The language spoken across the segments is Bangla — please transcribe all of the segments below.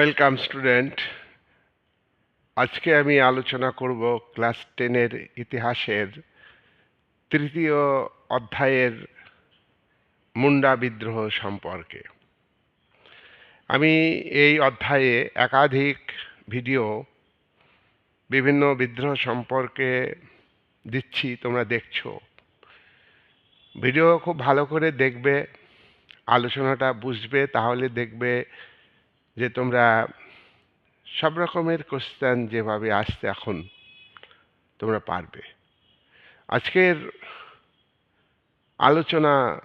Welcome student. আজকে আমি আলোচনা করব ক্লাস টেনের ইতিহাসের তৃতীয় অধ্যায়ের মুন্ডা বিদ্রোহ সম্পর্কে। আমি এই অধ্যায়ে একাধিক ভিডিও বিভিন্ন বিদ্রোহ সম্পর্কে দিচ্ছি, তোমরা দেখছ। ভিডিও খুব ভালো করে দেখবে, আলোচনাটা বুঝবে, তাহলে দেখবে যে তোমরা সব রকমের কোশ্চেন যেভাবে আসছে এখন, তোমরা পারবে। আজকের আলোচনা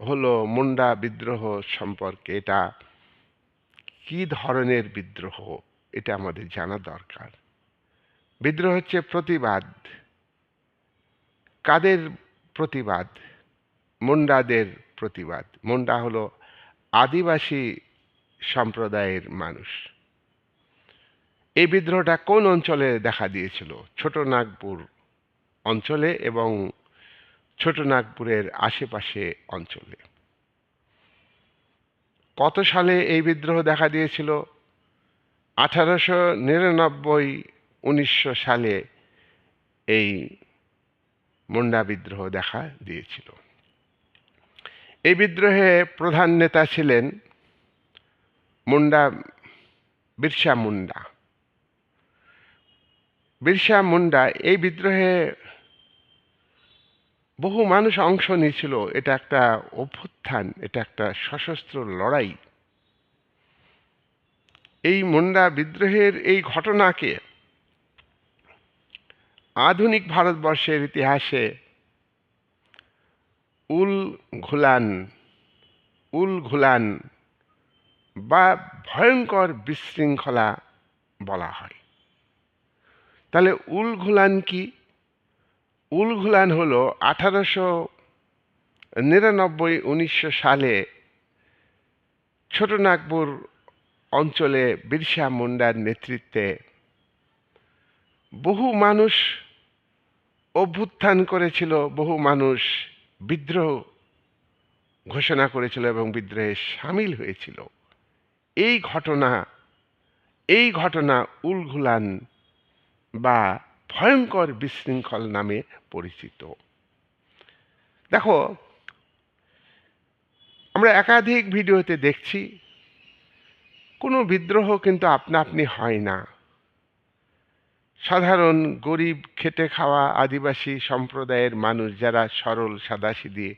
হলো মুন্ডা বিদ্রোহ সম্পর্কে। এটা কি ধরনের বিদ্রোহ? এটা আমাদের জানা দরকার। বিদ্রোহ হচ্ছে প্রতিবাদ। কাদের প্রতিবাদ? মুন্ডাদের প্রতিবাদ। মুন্ডা হলো আদিবাসী সম্প্রদায়ের মানুষ। এই বিদ্রোহটা কোন অঞ্চলে দেখা দিয়েছিল? ছোট নাগপুর অঞ্চলে এবং ছোট নাগপুরের আশেপাশে অঞ্চলে। কত সালে এই বিদ্রোহ দেখা দিয়েছিল? আঠারোশো নিরানব্বই, উনিশশো সালে এই মুন্ডা বিদ্রোহ দেখা দিয়েছিল। এই বিদ্রোহে প্রধান নেতা ছিলেন মুন্ডা, বিরসা মুন্ডা। বিরসা মুন্ডা, এই বিদ্রোহে বহু মানুষ অংশ নিয়েছিল। এটা একটা অভ্যুত্থান, এটা একটা সশস্ত্র লড়াই। এই মুন্ডা বিদ্রোহের এই ঘটনাকে আধুনিক ভারতবর্ষের ইতিহাসে উল ঘুলান উল ঘুলান বা ভয়ঙ্কর বিশৃঙ্খলা বলা হয়। তাহলে উলঘুলান কি? উল ঘুলান হলো আঠারোশো নিরানব্বই উনিশশো সালে ছোটনাগপুর অঞ্চলে বিরসা মুন্ডার নেতৃত্বে বহু মানুষ অভ্যুত্থান করেছিল, বহু মানুষ বিদ্রোহ ঘোষণা করেছিল এবং বিদ্রোহে সামিল হয়েছিল। এই ঘটনা এই ঘটনা উলঘুলান বা ভয়ঙ্কর বিশৃঙ্খল নামে পরিচিত। দেখো, আমরা একাধিক ভিডিওতে দেখছি, কোনো বিদ্রোহ কিন্তু আপনা আপনি হয় না। সাধারণ গরিব খেটে খাওয়া আদিবাসী সম্প্রদায়ের মানুষ যারা সরল, সাদাসিধি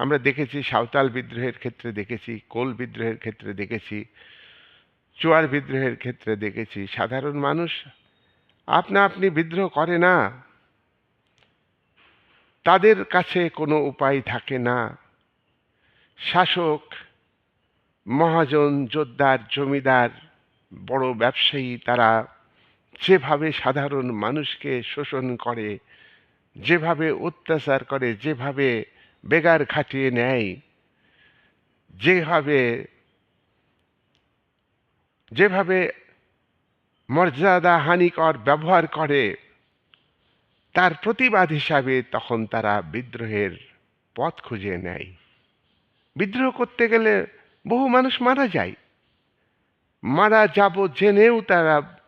আমরা দেখেছি, সাঁওতাল বিদ্রোহের ক্ষেত্রে দেখেছি, কোল বিদ্রোহের ক্ষেত্রে দেখেছি, চুয়ার বিদ্রোহের ক্ষেত্রে দেখেছি। সাধারণ মানুষ, আপনা আপনি বিদ্রোহ করে না। তাদের কাছে কোনো উপায় থাকে না। শাসক, মহাজন যোদ্ধার জমিদার, বড় ব্যবসায়ী, তারা যেভাবে সাধারণ মানুষকে শোষণ করে, যেভাবে অত্যাচার করে, যেভাবে বেগার খাটিয়ে নেয়। যেভাবে যেভাবে মর্যাদা হানিকর ব্যবহার করে, তার প্রতিবাদ হিসাবে তখন তারা বিদ্রোহের পথ খুঁজে নেয়। বিদ্রোহ করতে গেলে বহু মানুষ মারা যায়। মারা যাব জেনেও তারা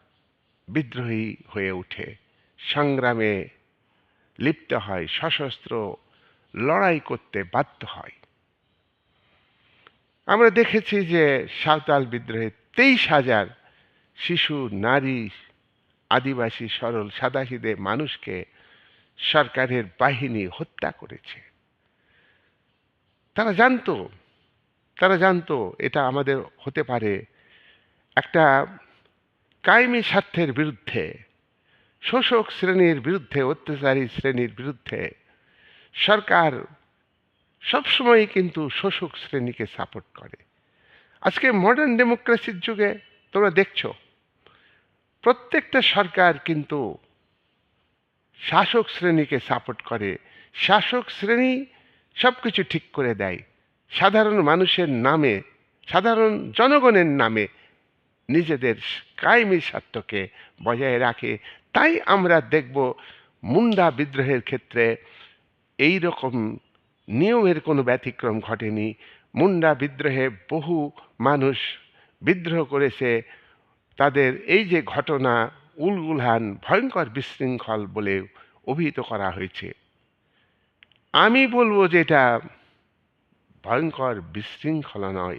বিদ্রোহী হয়ে ওঠে। সংগ্রামে লিপ্ত হয় সশস্ত্র লড়াই করতে বাধ্য হয়। আমরা দেখেছি যে সাঁওতাল বিদ্রোহে তেইশ হাজার শিশু, নারী, আদিবাসী, সরল সাদাসিদে মানুষকে সরকারের বাহিনী হত্যা করেছে। তারা জানতো তারা জানতো এটা আমাদের হতে পারে একটা কায়েমি স্বার্থের বিরুদ্ধে, শোষক শ্রেণির বিরুদ্ধে, অত্যাচারী শ্রেণির বিরুদ্ধে সরকার সবসময় কিন্তু শোষক শ্রেণীকে সাপোর্ট করে। আজকে মডার্ন ডেমোক্রেসির যুগে তোমরা দেখছ, প্রত্যেকটা সরকার কিন্তু শাসক শ্রেণীকে সাপোর্ট করে। শাসক শ্রেণি সব কিছু ঠিক করে দেয়। সাধারণ মানুষের নামে, সাধারণ জনগণের নামে নিজেদের কায়েমি স্বার্থকে বজায় রাখে। তাই আমরা দেখব মুন্ডা বিদ্রোহের ক্ষেত্রে এই রকম নিয়মের কোনো ব্যতিক্রম ঘটেনি। মুন্ডা বিদ্রোহে বহু মানুষ বিদ্রোহ করেছে। তাদের এই যে ঘটনা উলগুলহান ভয়ঙ্কর বিশৃঙ্খল বলে অভিহিত করা হয়েছে। আমি বলব যে এটা ভয়ঙ্কর বিশৃঙ্খলা নয়।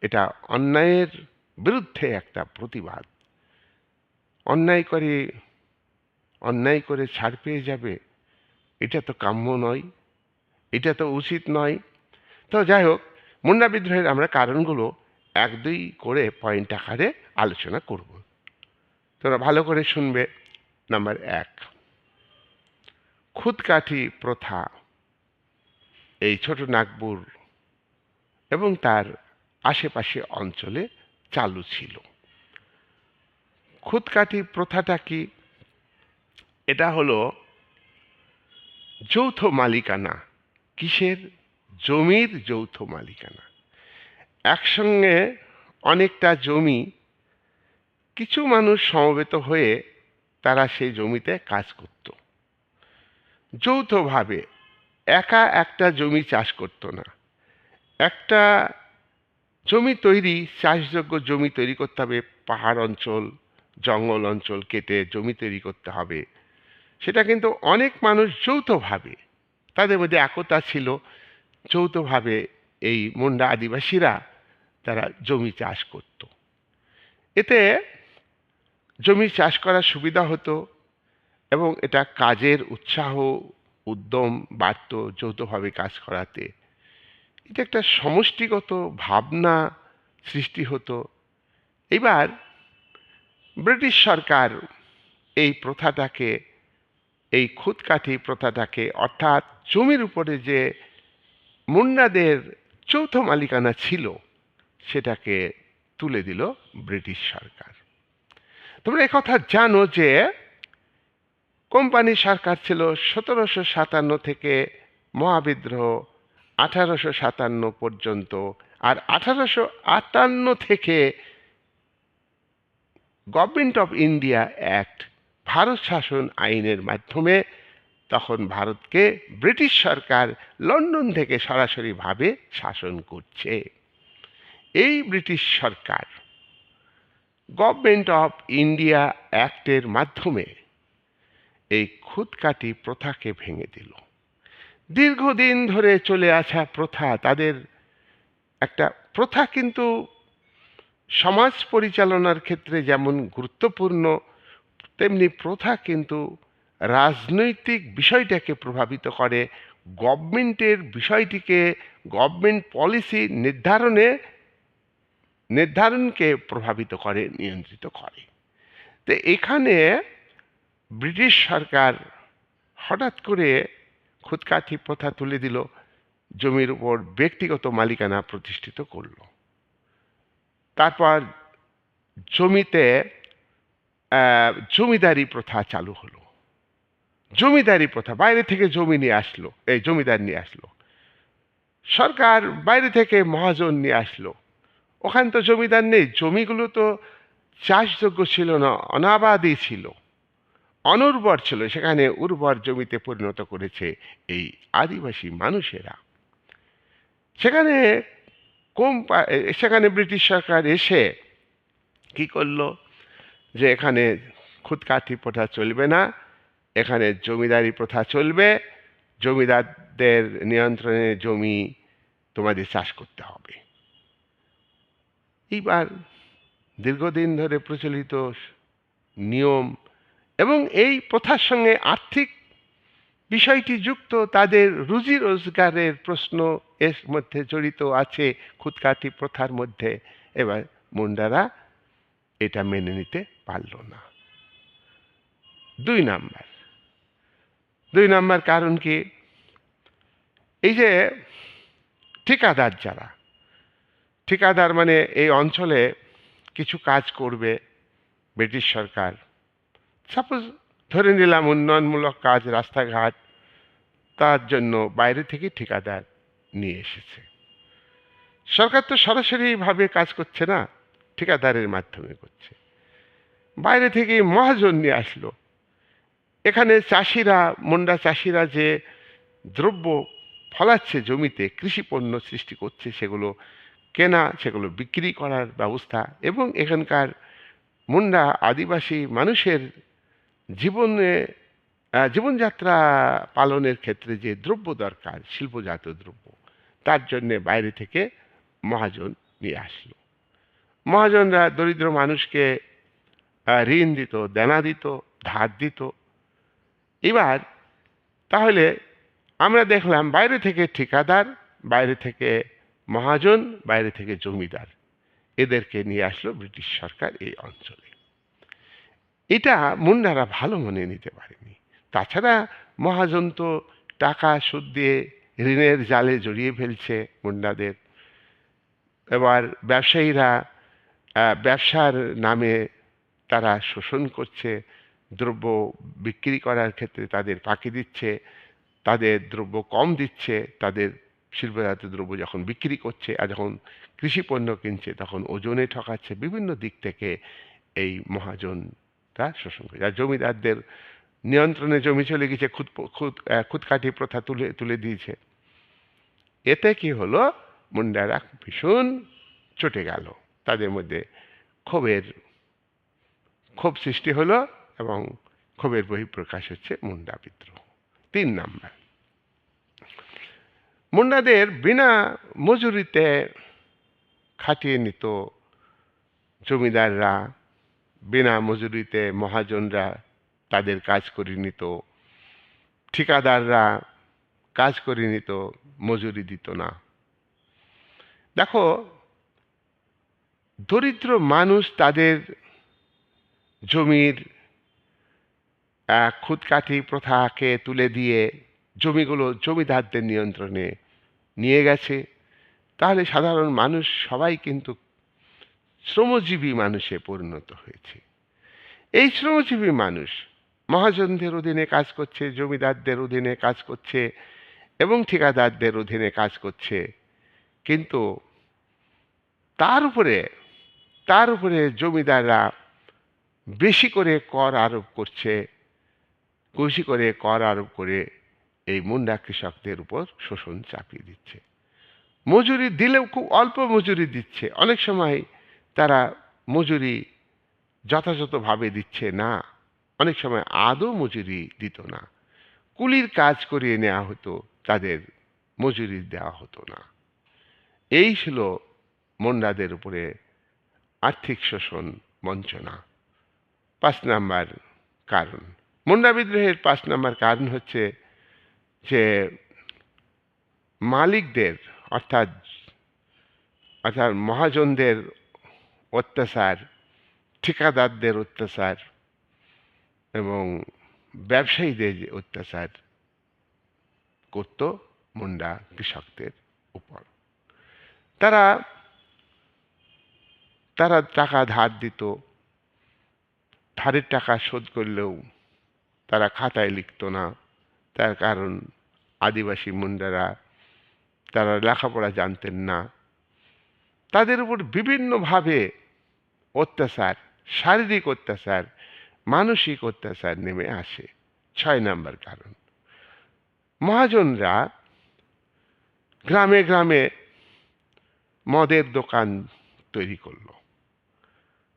এটা অন্যায়ের বিরুদ্ধে একটা প্রতিবাদ। অন্যায় করে অন্যায় করে ছাড় পেয়ে যাবে। এটা তো কাম্য নয়, এটা তো উচিত নয়। তো যাই হোক মুন্ডা বিদ্রোহের আমরা কারণগুলো এক দুই করে পয়েন্ট আকারে আলোচনা করব। তোমরা ভালো করে শুনবে। নাম্বার এক, খুদকাঠি প্রথা, এই ছোট নাগপুর এবং তার আশেপাশে অঞ্চলে চালু ছিল। খুদকাঠি প্রথাটা কি? এটা হলো যৌথ মালিকানা। কিসের? জমির যৌথ মালিকানা। একসঙ্গে অনেকটা জমি, কিছু মানুষ সমবেত হয়ে তারা সেই জমিতে কাজ করত। যৌথভাবে একা একটা জমি চাষ করতো না। একটা জমি তৈরি, চাষযোগ্য জমি তৈরি করতে হবে। পাহাড় অঞ্চল, জঙ্গল অঞ্চল কেটে জমি তৈরি করতে হবে। সেটা কিন্তু অনেক মানুষ যৌথভাবে, তাদের মধ্যে একতা ছিল, যৌথভাবে এই মুন্ডা আদিবাসীরা তারা জমি চাষ করত। এতে জমি চাষ করার সুবিধা হতো এবং এটা কাজের উৎসাহ, উদ্যম বাড়ত যৌথভাবে কাজ করাতে। এটা একটা সমষ্টিগত ভাবনা সৃষ্টি হতো। এবার ব্রিটিশ সরকার এই প্রথাটাকে এই খুদকাঠি প্রথাটাকে, অর্থাৎ জমির উপরে যে মুন্নাদের চৌথ মালিকানা ছিল, সেটাকে তুলে দিল ব্রিটিশ সরকার। তোমরা কথা জানো যে কোম্পানি সরকার ছিল সতেরোশো সাতান্ন থেকে মহাবিদ্রোহ আঠারোশো সাতান্ন পর্যন্ত, আর আঠারোশো আটান্ন থেকে গভর্নমেন্ট অফ ইন্ডিয়া অ্যাক্ট ভারত শাসন আইনের মাধ্যমে তখন ভারতকে ব্রিটিশ সরকার লন্ডন থেকে সরাসরিভাবে শাসন করছে। এই ব্রিটিশ সরকার গভর্নমেন্ট অফ ইন্ডিয়া অ্যাক্টের মাধ্যমে এই খুদকাটি প্রথাকে ভেঙে দিল। দীর্ঘদিন ধরে চলে আসা প্রথা তাদের একটা প্রথা কিন্তু সমাজ পরিচালনার ক্ষেত্রে যেমন গুরুত্বপূর্ণ তেমনি প্রথা কিন্তু রাজনৈতিক বিষয়টাকে প্রভাবিত করে। গভর্নমেন্টের বিষয়টিকে, গভর্নমেন্ট পলিসি নির্ধারণে, নির্ধারণকে প্রভাবিত করে, নিয়ন্ত্রিত করে। তো এখানে ব্রিটিশ সরকার হঠাৎ করে খুদকাঠি প্রথা তুলে দিল, জমির উপর ব্যক্তিগত মালিকানা প্রতিষ্ঠিত করল। তারপর জমিতে জমিদারি প্রথা চালু হলো। জমিদারি প্রথা, বাইরে থেকে জমি নিয়ে আসলো, এই জমিদার নিয়ে আসলো। সরকার বাইরে থেকে মহাজন নিয়ে আসলো। ওখানে তো জমিদার নেই, জমিগুলো তো চাষযোগ্য ছিল না, অনাবাদি ছিল। অনুর্বর ছিল, সেখানে উর্বর জমিতে পরিণত করেছে এই আদিবাসী মানুষেরা। সেখানে কোম্পা, সেখানে ব্রিটিশ সরকার এসে কি করল? যে এখানে খুদকাঠি প্রথা চলবে না, এখানে জমিদারি প্রথা চলবে, জমিদারদের নিয়ন্ত্রণে জমি তোমাদের চাষ করতে হবে। এইবার দীর্ঘদিন ধরে প্রচলিত নিয়ম এবং এই প্রথার সঙ্গে আর্থিক বিষয়টি যুক্ত, তাদের রুজি রোজগারের প্রশ্ন এর মধ্যে জড়িত আছে, খুদকাঠি প্রথার মধ্যে। এবার মুন্ডারা এটা মেনে নিতে পারল না। দুই নাম্বার। দুই নাম্বার কারণ কি? এই যে ঠিকাদার যারা, ঠিকাদার মানে এই অঞ্চলে কিছু কাজ করবে ব্রিটিশ সরকার। সাপোজ ধরে নিলাম উন্নয়নমূলক কাজ, রাস্তাঘাট, তার জন্য বাইরে থেকে ঠিকাদার নিয়ে এসেছে। সরকার তো সরাসরিভাবে কাজ করছে না, ঠিকাদারের মাধ্যমে করছে। বাইরে থেকে মহাজন নিয়ে আসলো। এখানে চাষিরা, মুন্ডা চাষিরা যে দ্রব্য ফলাচ্ছে জমিতে কৃষি পণ্য সৃষ্টি করছে, সেগুলো কেনা, সেগুলো বিক্রি করার ব্যবস্থা এবং এখানকার মুন্ডা আদিবাসী মানুষের জীবনে জীবনযাত্রা পালনের ক্ষেত্রে যে দ্রব্য দরকার, শিল্পজাত দ্রব্য, তার জন্যে বাইরে থেকে মহাজন নিয়ে আসলো। মহাজনরা দরিদ্র মানুষকে ঋণ দিত দেনা দিত ধার দিত এবার তাহলে আমরা দেখলাম বাইরে থেকে ঠিকাদার, বাইরে থেকে মহাজন, বাইরে থেকে জমিদার। এদেরকে নিয়ে আসলো ব্রিটিশ সরকার এই অঞ্চলে। এটা মুন্ডারা ভালো মনে নিতে পারেনি। তাছাড়া মহাজন তো টাকা, সুদ দিয়ে ঋণের জালে জড়িয়ে ফেলছে মুন্ডাদের এবার ব্যবসায়ীরা ব্যবসার নামে তারা শোষণ করছে, দ্রব্য বিক্রি করার ক্ষেত্রে তাদের ফাঁকি দিচ্ছে, তাদের দ্রব্য কম দিচ্ছে, তাদের শিল্পজাত দ্রব্য যখন বিক্রি করছে আর যখন কৃষি পণ্য কিনছে তখন ওজনে ঠকাচ্ছে, বিভিন্ন দিক থেকে এই মহাজনরা শোষণ করে আর জমিদারদের নিয়ন্ত্রণে জমি চলে গেছে, খুদ খুদ খুদকাঠি প্রথা তুলে তুলে দিয়েছে। এতে কি হলো? মুন্ডারা ভীষণ চটে গেল। তাদের মধ্যে ক্ষোভের ক্ষোভ সৃষ্টি হলো এবং ক্ষোভের বহিঃপ্রকাশ হচ্ছে মুন্ডা বিদ্রোহ। তিন নাম্বার। মুন্ডাদের বিনা মজুরিতে খাটিয়ে নিত জমিদাররা, বিনা মজুরিতে মহাজনরা তাদের কাজ করে নিত, ঠিকাদাররা কাজ করে নিত, মজুরি দিত না। দেখো, দরিদ্র মানুষ তাদের জমির খুদকাঠি প্রথাকে তুলে দিয়ে জমিগুলো জমিদারদের নিয়ন্ত্রণে নিয়ে গেছে। তাহলে সাধারণ মানুষ সবাই কিন্তু শ্রমজীবী মানুষে পরিণত হয়েছে। এই শ্রমজীবী মানুষ মহাজনদের অধীনে কাজ করছে, জমিদারদের অধীনে কাজ করছে এবং ঠিকাদারদের অধীনে কাজ করছে। কিন্তু তার উপরে তার উপরে জমিদাররা বেশি করে কর আরোপ করছে, বেশি করে কর আরোপ করে এই মুন্ডা কৃষকদের উপর শোষণ চাপিয়ে দিচ্ছে। মজুরি দিলেও খুব অল্প মজুরি দিচ্ছে। অনেক সময় তারা মজুরি যথাযথভাবে দিচ্ছে না। অনেক সময় আদৌ মজুরি দিত না। কুলির কাজ করিয়ে নেওয়া হতো, তাদের মজুরি দেওয়া হতো না। এই ছিল মুন্ডাদের উপরে আর্থিক শোষণ বঞ্চনা। পাঁচ নাম্বার কারণ। মুন্ডা বিদ্রোহের পাঁচ নাম্বার কারণ হচ্ছে যে মালিকদের অর্থাৎ অর্থাৎ মহাজনদের অত্যাচার, ঠিকাদারদের অত্যাচার এবং ব্যবসায়ীদের যে অত্যাচার করত মুন্ডা কৃষকদের উপর। তারা তারা টাকা ধার দিত ধারের টাকা শোধ করলেও তারা খাতায় লিখতো না। তার কারণ আদিবাসী মুন্ডারা তারা লেখাপড়া জানতেন না। তাদের উপর বিভিন্নভাবে অত্যাচার, শারীরিক অত্যাচার, মানসিক অত্যাচার নেমে আসে। ছয় নাম্বার কারণ। মহাজনরা গ্রামে গ্রামে মদের দোকান তৈরি করল।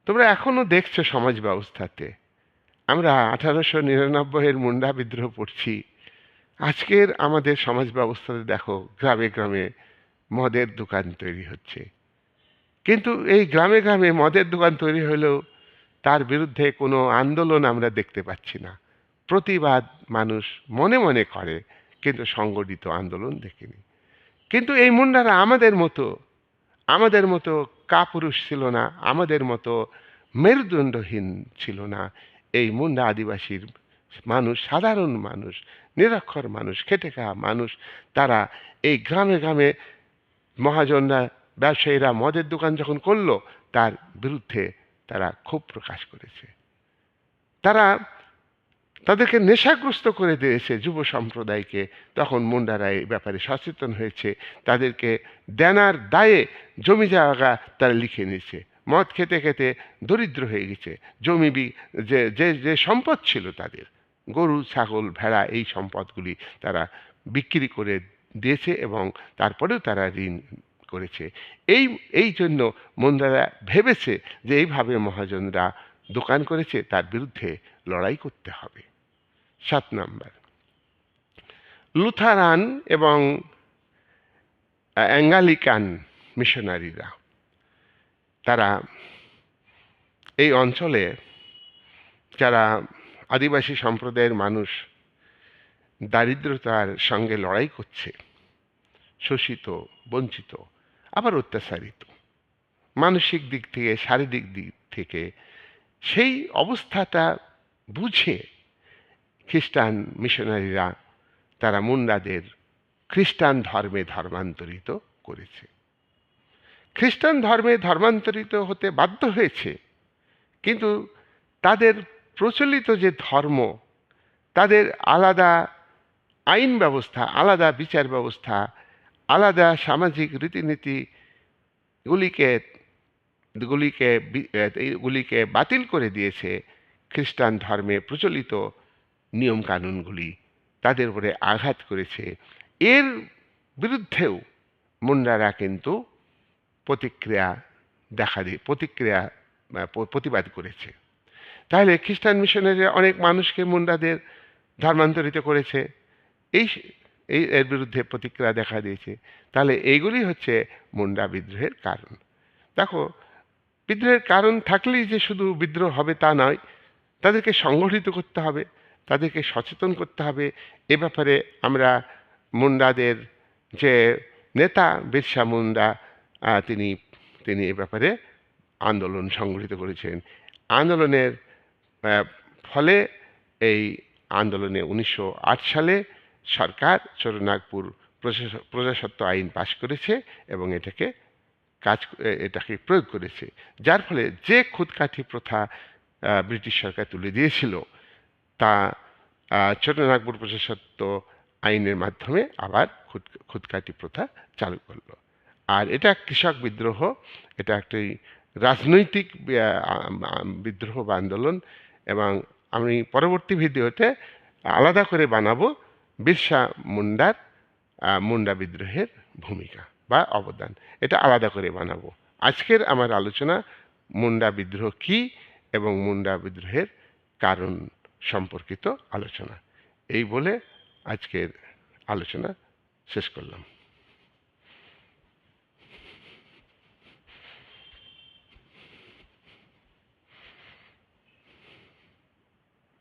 তোমরা এখনও দেখছ সমাজ ব্যবস্থাতে। আমরা আঠারোশো নিরানব্বইয়ের মুন্ডা বিদ্রোহ পড়ছি। আজকের আমাদের সমাজ ব্যবস্থাতে দেখো, গ্রামে গ্রামে মদের দোকান তৈরি হচ্ছে। কিন্তু এই গ্রামে গ্রামে মদের দোকান তৈরি হলেও তার বিরুদ্ধে কোনো আন্দোলন আমরা দেখতে পাচ্ছি না। প্রতিবাদ মানুষ মনে মনে করে, কিন্তু সংগঠিত আন্দোলন দেখিনি। কিন্তু এই মুন্ডারা আমাদের মতো আমাদের মতো কাপুরুষ ছিল না, আমাদের মতো মেরুদণ্ডহীন ছিল না। এই মুন্ডা আদিবাসীর মানুষ, সাধারণ মানুষ, নিরক্ষর মানুষ, খেটে খাওয়া মানুষ, তারা এই গ্রামে গ্রামে মহাজনরা, ব্যবসায়ীরা মদের দোকান যখন করল, তার বিরুদ্ধে তারা ক্ষোভ প্রকাশ করেছে। তারা তাদেরকে নেশাগ্রস্ত করে দিয়েছে যুব সম্প্রদায়কে। তখন মুন্ডারা এই ব্যাপারে সচেতন হয়েছে। তাদেরকে দেনার দায়ে জমি জায়গা তারা লিখে নিয়েছে। মদ খেতে খেতে দরিদ্র হয়ে গেছে। জমি যে যে যে সম্পদ ছিল তাদের, গরু, ছাগল, ভেড়া, এই সম্পদগুলি তারা বিক্রি করে দিয়েছে এবং তারপরেও তারা ঋণ করেছে। এই এই জন্য মুন্ডারা ভেবেছে যে এইভাবে মহাজনরা দোকান করেছে, তার বিরুদ্ধে লড়াই করতে হবে। সাত নাম্বার। লুথারান এবং অ্যাঙ্গালিকান মিশনারিরা, তারা এই অঞ্চলে যারা আদিবাসী সম্প্রদায়ের মানুষ দারিদ্রতার সঙ্গে লড়াই করছে, শোষিত, বঞ্চিত, আবার অত্যাচারিত, মানসিক দিক থেকে, শারীরিক দিক থেকে সেই অবস্থাটা বুঝে খ্রিস্টান মিশনারিরা তারা মুন্ডাদের খ্রিস্টান ধর্মে ধর্মান্তরিত করেছে। খ্রিস্টান ধর্মে ধর্মান্তরিত হতে বাধ্য হয়েছে, কিন্তু তাদের প্রচলিত যে ধর্ম, তাদের আলাদা আইন ব্যবস্থা, আলাদা বিচার ব্যবস্থা, আলাদা সামাজিক রীতিনীতি গুলিকে গুলিকে এইগুলিকে বাতিল করে দিয়েছে খ্রিস্টান ধর্মে প্রচলিত নিয়মকানুনগুলি তাদের উপরে আঘাত করেছে। এর বিরুদ্ধেও মুন্ডারা কিন্তু প্রতিক্রিয়া দেখা দিয়ে, প্রতিক্রিয়া প্রতিবাদ করেছে। তাহলে খ্রিস্টান মিশনারিরা অনেক মানুষকে মুন্ডাদের ধর্মান্তরিত করেছে। এই এই, এর বিরুদ্ধে প্রতিক্রিয়া দেখা দিয়েছে। তাহলে এইগুলি হচ্ছে মুন্ডা বিদ্রোহের কারণ। দেখো, বিদ্রোহের কারণ থাকলেই যে শুধু বিদ্রোহ হবে তা নয়, তাদেরকে সংগঠিত করতে হবে। তাদেরকে সচেতন করতে হবে। এ ব্যাপারে আমরা মুন্ডাদের যে নেতা বিরসা মুন্ডা তিনি তিনি এ ব্যাপারে আন্দোলন সংগঠিত করেছেন। আন্দোলনের ফলে এই আন্দোলনে উনিশশো আট সালে সরকার চরনাগপুর প্রজাসত্ব আইন পাশ করেছে এবং এটাকে কাজ এটাকে প্রয়োগ করেছে। যার ফলে যে খুদকাঠি প্রথা ব্রিটিশ সরকার তুলে দিয়েছিল তা ছোটনাগপুর প্রশাসত্ব আইনের মাধ্যমে আবার খুদ, খুদকাঠি প্রথা চালু করল। আর এটা কৃষক বিদ্রোহ, এটা একটি রাজনৈতিক বিদ্রোহ বা আন্দোলন এবং আমি পরবর্তী ভিডিওতে আলাদা করে বানাবো বিরসা মুন্ডার মুন্ডা বিদ্রোহের ভূমিকা বা অবদান। এটা আলাদা করে বানাবো। আজকের আমার আলোচনা মুন্ডা বিদ্রোহ কি এবং মুন্ডা বিদ্রোহের কারণ সম্পর্কিত আলোচনা। এই বলে আজকের আলোচনা শেষ করলাম।